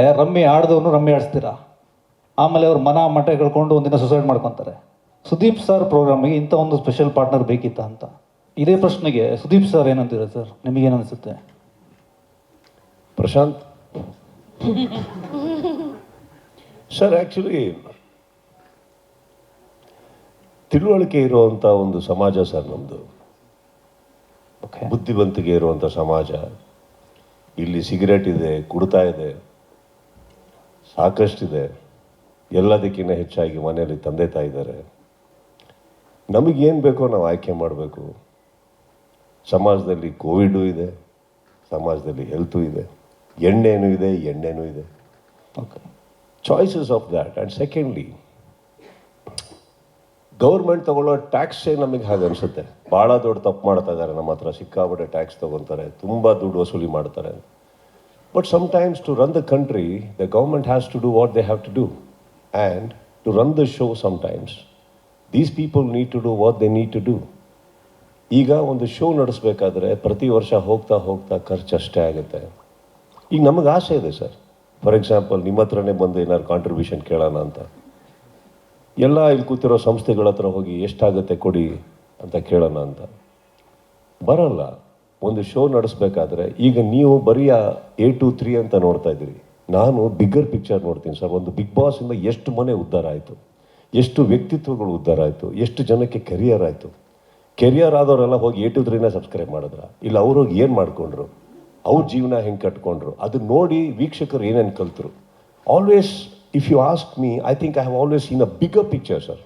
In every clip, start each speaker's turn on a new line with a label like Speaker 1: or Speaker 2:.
Speaker 1: Rummy ಆಡ್ದವನು rummy ಆಡಿಸ್ತೀರಾ? ಆಮೇಲೆ ಅವ್ರು ಮನ ಮಠ ಕಳ್ಕೊಂಡು ಒಂದಿನ ಸುಸೈಡ್ ಮಾಡ್ಕೊತಾರೆ. ಸುದೀಪ್ ಸರ್ ಪ್ರೋಗ್ರಾಮಿಗೆ ಇಂಥ ಒಂದು ಸ್ಪೆಷಲ್ ಪಾರ್ಟ್ನರ್ ಬೇಕಿತ್ತ ಅಂತ. ಇದೇ ಪ್ರಶ್ನೆಗೆ ಸುದೀಪ್ ಸರ್ ಏನಂತೀರ ಸರ್ ನಿಮಗೇನು ಅನಿಸುತ್ತೆ?
Speaker 2: ಪ್ರಶಾಂತ್. ಸರ್ ಆ್ಯಕ್ಚುಲಿ ತಿಳುವಳಿಕೆ ಇರುವಂಥ ಒಂದು ಸಮಾಜ ಸರ್ ನಮ್ಮದು ಬುದ್ಧಿವಂತಿಕೆ ಇರುವಂಥ ಸಮಾಜ. ಇಲ್ಲಿ ಸಿಗರೇಟ್ ಇದೆ ಕುಡ್ತಾ ಇದೆ. ಸಾಕಷ್ಟಿದೆ. ಎಲ್ಲದಕ್ಕಿಂತ ಹೆಚ್ಚಾಗಿ ಮನೆಯಲ್ಲಿ ತಂದೆ ತಾಯಿದ್ದಾರೆ. ನಮಗೇನು ಬೇಕೋ ನಾವು ಆಯ್ಕೆ ಮಾಡಬೇಕು. ಸಮಾಜದಲ್ಲಿ ಕೋವಿಡು ಇದೆ ಸಮಾಜದಲ್ಲಿ ಹೆಲ್ತು ಇದೆ ಎಣ್ಣೆನೂ ಇದೆ ಎಣ್ಣೆನೂ ಇದೆ.
Speaker 1: Okay
Speaker 2: choices of that and secondly government ತಗೊಳ್ಳೋ ಟ್ಯಾಕ್ಸೇ ನಮಗೆ ಹಾಗೆ ಅನಿಸುತ್ತೆ. ಭಾಳ ದೊಡ್ಡ ತಪ್ಪು ಮಾಡ್ತಾ ಇದ್ದಾರೆ ನಮ್ಮ ಹತ್ರ ಸಿಕ್ಕಾಪಟ್ಟೆ ಟ್ಯಾಕ್ಸ್ ತೊಗೊತಾರೆ. ತುಂಬ ದುಡ್ಡು ವಸೂಲಿ ಮಾಡ್ತಾರೆ. But sometimes to run the country, the government has to do what they have to do. And to run the show sometimes, these people need to do what they need to do. ಈಗ ಒಂದು show ನಡೆಸಬೇಕಾದ್ರೆ ಪ್ರತಿ ವರ್ಷ ಹೋಗ್ತಾ ಹೋಗ್ತಾ ಖರ್ಚು ಅಷ್ಟೇ ಆಗುತ್ತೆ ಈಗ ನಮಗೆ ಆಸೆ ಇದೆ ಸರ್ ಫಾರ್ ಎಕ್ಸಾಂಪಲ್ ನಿಮ್ಮ ಹತ್ರನೇ ಬಂದು ಏನಾದ್ರು ಕಾಂಟ್ರಿಬ್ಯೂಷನ್ ಕೇಳೋಣ ಅಂತ ಎಲ್ಲ ಇಲ್ಲಿ ಕೂತಿರೋ ಸಂಸ್ಥೆಗಳ ಹತ್ರ ಹೋಗಿ ಎಷ್ಟಾಗುತ್ತೆ ಕೊಡಿ ಅಂತ ಕೇಳೋಣ ಅಂತ ಬರಲ್ಲ ಒಂದು ಶೋ ನಡೆಸಬೇಕಾದ್ರೆ ಈಗ ನೀವು ಬರೀ ಎ ಟು ತ್ರೀ ಅಂತ ನೋಡ್ತಾ ಇದ್ದೀರಿ. ನಾನು ಬಿಗ್ಗರ್ ಪಿಕ್ಚರ್ ನೋಡ್ತೀನಿ ಸರ್. ಒಂದು ಬಿಗ್ ಬಾಸಿಂದ ಎಷ್ಟು ಮನೆ ಉದ್ಧಾರ ಆಯಿತು? ಎಷ್ಟು ವ್ಯಕ್ತಿತ್ವಗಳು ಉದ್ಧಾರ ಆಯಿತು? ಎಷ್ಟು ಜನಕ್ಕೆ ಕೆರಿಯರ್ ಆಯಿತು? ಕೆರಿಯರ್ ಆದವರೆಲ್ಲ ಹೋಗಿ ಎ ಟು ತ್ರೀನ ಸಬ್ಸ್ಕ್ರೈಬ್ ಮಾಡಿದ್ರ? ಇಲ್ಲ ಅವರು ಏನು ಮಾಡಿಕೊಂಡ್ರು? ಅವ್ರ ಜೀವನ ಹೆಂಗೆ ಕಟ್ಕೊಂಡ್ರು? ಅದು ನೋಡಿ ವೀಕ್ಷಕರು ಏನೇನು ಕಲ್ತರು always if you ask me I think I have always in a bigger picture sir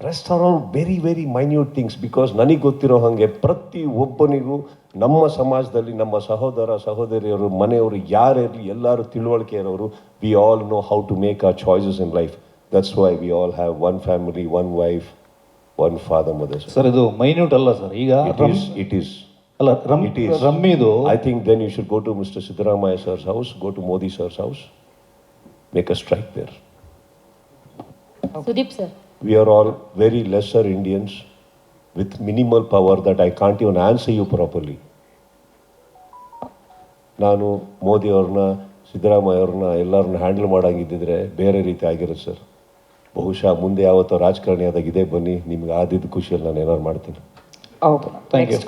Speaker 2: rest are all very very minute things because ನನಗೆ ಗೊತ್ತಿರೋ ಹಾಗೆ ಪ್ರತಿ ಒಬ್ಬನಿಗೂ ನಮ್ಮ ಸಮಾಜದಲ್ಲಿ ನಮ್ಮ ಸಹೋದರ ಸಹೋದರಿಯರು ಮನೆಯವರು ಯಾರಿರಲಿ ಎಲ್ಲರೂ ತಿಳುವಳಿಕೆ ಇರೋರು we all know how to make our choices in life that's why we all have one family one wife one father mother
Speaker 1: sir ಇದು ಮೈನ್ಯೂಟ್ ಅಲ್ಲ ಸರ್ ಈಗ
Speaker 2: ಇಟ್ ಈಸ್ ಇಟ್ ಈಸ್
Speaker 1: ಅಲ್ಲ ರಮ್
Speaker 2: ಇಟ್ ಈಸ್
Speaker 1: ರಮ್ಮಿದು
Speaker 2: I think then you should go to Mr. Siddaramaiah sir's house, go to Modi sir's house, make a strike there.
Speaker 3: Sudeep sir
Speaker 2: We are all very lesser Indians with minimal power that I can't even answer you properly. ನಾನು ಮೋದಿ ಅವ್ರನ್ನ ಸಿದ್ದರಾಮಯ್ಯ ಅವ್ರನ್ನ ಎಲ್ಲರನ್ನ handle ಮಾಡೋಂಗಿದ್ದಿದ್ರೆ ಬೇರೆ ರೀತಿ ಆಗಿರೋದು sir ಬಹುಶಃ ಮುಂದೆ ಯಾವತ್ತೋ ರಾಜಕಾರಣಿ ಆದಾಗ ಇದೇ ಬನ್ನಿ ನಿಮ್ಗೆ ಆದಿದ್ದ ಖುಷಿಯಲ್ಲಿ ನಾನು ಏನಾದ್ರು ಮಾಡ್ತೀನಿ.
Speaker 1: Okay thank you